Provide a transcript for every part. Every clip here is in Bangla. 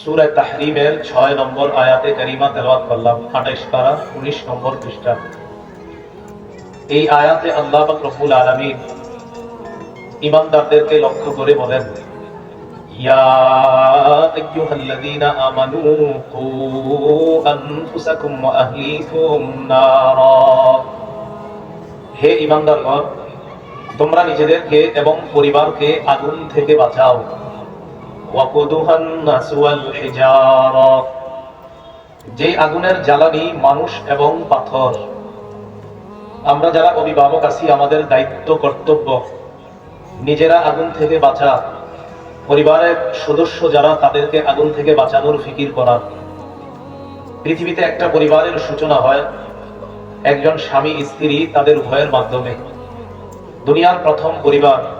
সুরে তাহরিমের ছয় নম্বর আয়াতে করলাম আঠাইশ পারা, উনিশ নম্বর খ্রিস্টান এই আয়াতে আল্লাহ আলমী ইমানদারদেরকে লক্ষ্য করে বলেন হে ইমানদারগণ, তোমরা নিজেদেরকে এবং পরিবারকে আগুন থেকে বাঁচাও। যে আগুনের জ্বালানি মানুষ এবং পাথর। আমরা যারা অভিভাবক আছি, আমাদের দায়িত্ব, কর্তব্য, নিজেরা আগুন থেকে বাঁচা, পরিবারের সদস্য যারা, তাদেরকে আগুন থেকে বাঁচানোর ফিকির করা। পৃথিবীতে একটা পরিবারের সূচনা হয়, একজন স্বামী স্ত্রী তাদের উভয়ের মাধ্যমে। দুনিয়ার প্রথম পরিবার।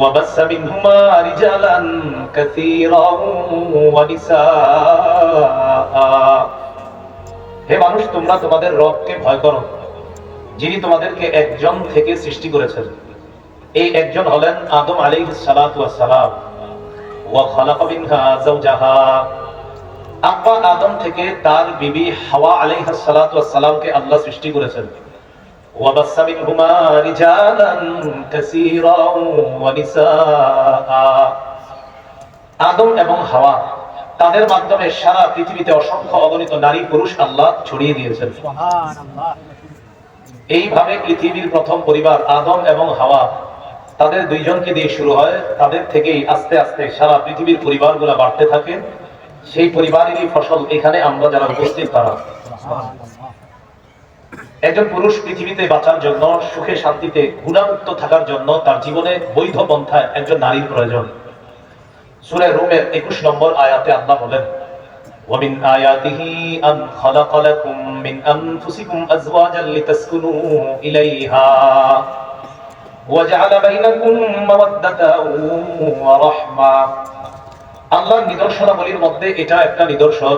وبث منهما رجالا كثيرا ونساء হে মানুষ তোমরা তোমাদের রবকে ভয় করো যিনি তোমাদেরকে একজন থেকে সৃষ্টি করেছেন এই একজন হলেন আদম আলাইহিস সালাতু ওয়াস সালাম ওয়া খালাকা মিনহা যাওজাহা আব্বা আদম থেকে তার বিবি হাওয়া আলাইহিস সালাতু ওয়াস সালামকে আল্লাহ সৃষ্টি করেছেন وبث منهما رجالا كثيرا ونساء আদম এবং হাওয়া তাদের মাধ্যমে সারা পৃথিবীতে অসংখ্য অগণিত নারী পুরুষ আল্লাহ ছড়িয়ে দিয়েছেন এইভাবে পৃথিবীর প্রথম পরিবার আদম এবং হাওয়া তাদের দুইজনকে দিয়ে শুরু হয় তাদের থেকেই আস্তে আস্তে সারা পৃথিবীর পরিবারগুলো বাড়তে থাকে সেই পরিবারেরই ফসল এখানে আমরা যারা উপস্থিত তারা একজন পুরুষ পৃথিবীতে বাঁচার জন্য সুখে শান্তিতে গুণামুক্ত থাকার জন্য তার জীবনে বৈধ পন্থায় একজন নারীর প্রয়োজন সূরা রুমের 21 নম্বর আয়াতে আল্লাহ বলেন ومن آياته أن خلق لكم من أنفسكم أزواجا لتسكنوا إليها وجعل بينكم مودة ورحمة আল্লাহর নিদর্শনাবলীর মধ্যে এটা একটা নিদর্শন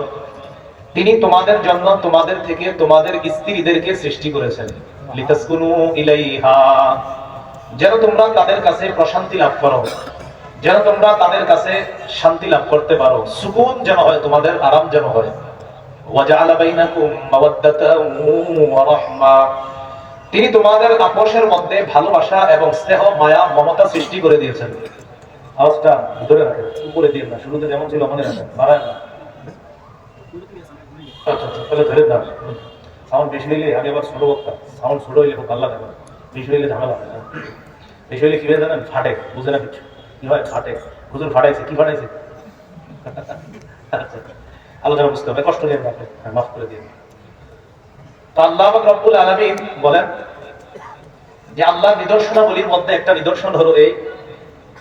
তিনি তোমাদের জন্য তোমাদের থেকে তোমাদের স্ত্রীদেরকে সৃষ্টি করেছেন। ইলাইহা। যেন তোমরা তাদের কাছে প্রশান্তি লাভ করো। যেন তোমরা তাদের কাছে শান্তি লাভ করতে পারো। সুকুন যেন হয়, তোমাদের আরাম যেন হয়। তিনি তোমাদের আপোষের মধ্যে ভালোবাসা এবং স্নেহ, মায়া, মমতা সৃষ্টি করে দিয়েছেন। আওয়াজটা ধরে রাখেন, উপরে দিয়ে না, শুরুতে যেমন ছিল, মনে রাখেন। বাড়ায় না। আচ্ছা আচ্ছা সাউন্ড বেশি হইলে আবার বক্তা। সাউন্ড হইলে খুব ভালো লাগে বেশি হইলে ঝামেলা হয় বেশি হইলে জানেন? ফাটে। বুঝে না কিছু। হয়? ফাটে। হুজুর ফাটাইছে। ফাটাইছে? আচ্ছা, আলোচনা বুঝতে হবে। কষ্ট নিয়ে মাফ করে দিন। তো আল্লাহ রব্বুল বলেন যে আল্লাহ নিদর্শনাবলীর মধ্যে একটা নিদর্শন হলো এই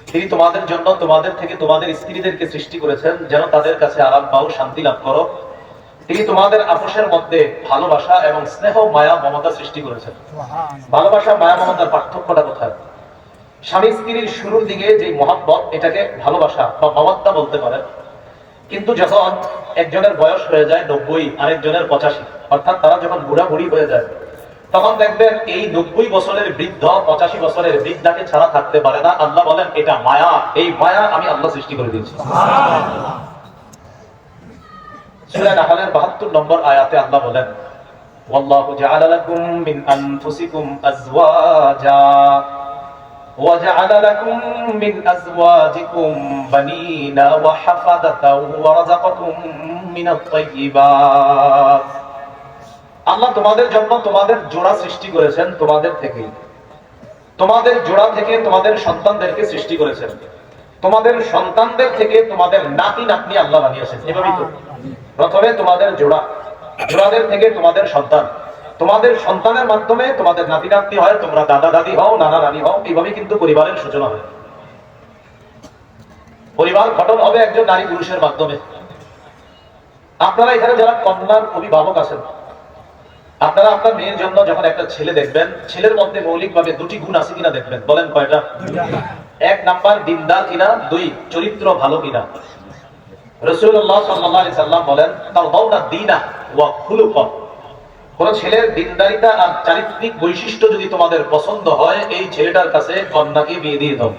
তিনি তোমাদের জন্য তোমাদের থেকে তোমাদের স্ত্রীদেরকে সৃষ্টি করেছেন যেন তাদের কাছে আরাম পাও শান্তি লাভ করো। তিনি তোমাদের আপোষের মধ্যে ভালোবাসা এবং স্নেহ মায়া মমতা সৃষ্টি করেছেন। ভালোবাসা মায়া মমতার পার্থক্যটা কোথায়? স্বামী স্ত্রীর শুরুর দিকে যে মহাব্বত এটাকে ভালোবাসা বা মমত্তা বলতে পারেন। কিন্তু যখন একজনের বয়স হয়ে যায় নব্বই আরেকজনের পঁচাশি অর্থাৎ তারা যখন বুড়া বুড়ি হয়ে যায় তখন দেখবেন এই নব্বই বছরের বৃদ্ধ পঁচাশি বছরের বৃদ্ধাকে ছাড়া থাকতে পারে না। আল্লাহ বলেন এটা মায়া এই মায়া আমি আল্লাহ সৃষ্টি করে দিয়েছি। সূরা নাহলের 72 নম্বর আয়াতে আল্লাহ বলেন ওয়াল্লাহু জাআলা লাকুম মিন আনফুসিকুম আজওয়াজা وجعل لكم من أزواجكم بنينا وحفدة ورزقكم من الطيبات আল্লাহ তোমাদের জন্য তোমাদের জোড়া সৃষ্টি করেছেন তোমাদের থেকেই তোমাদের জোড়া থেকে তোমাদের সন্তানদেরকে সৃষ্টি করেছেন তোমাদের সন্তানদের থেকে তোমাদের নাতি নাতনি আল্লাহ বানিয়েছেন এভাবেই তো প্রথমে তোমাদের জোড়া। জোড়াদের থেকে তোমাদের সন্তান। তোমাদের সন্তানের মাধ্যমে তোমাদের নাতি নাতনি হয় তোমরা দাদা দাদি হও নানা নানি হও এইভাবে কিন্তু পরিবারের সূচনা হয়। পরিবার গঠন হবে একজন নারী পুরুষের মাধ্যমে। আপনারা এখানে যারা কন্যার অভিভাবক আছেন আপনারা আপনার মেয়ের জন্য যখন একটা ছেলে দেখবেন ছেলের মধ্যে মৌলিকভাবে দুটি গুণ আছে কিনা দেখবেন? বলেন কয়টা? এক নাম্বার দিনদার কিনা দুই চরিত্র ভালো কিনা। রসুল্লাহ সাল্লাহ সাল্লাম বলেন তার দৌনা দিনা ওয়া খুলুক কোন ছেলের দিনদারিতা আর চারিত্রিক বৈশিষ্ট্য যদি তোমাদের পছন্দ হয়, এই ছেলেটার কাছে কন্যাকে বিয়ে দিয়ে দাও।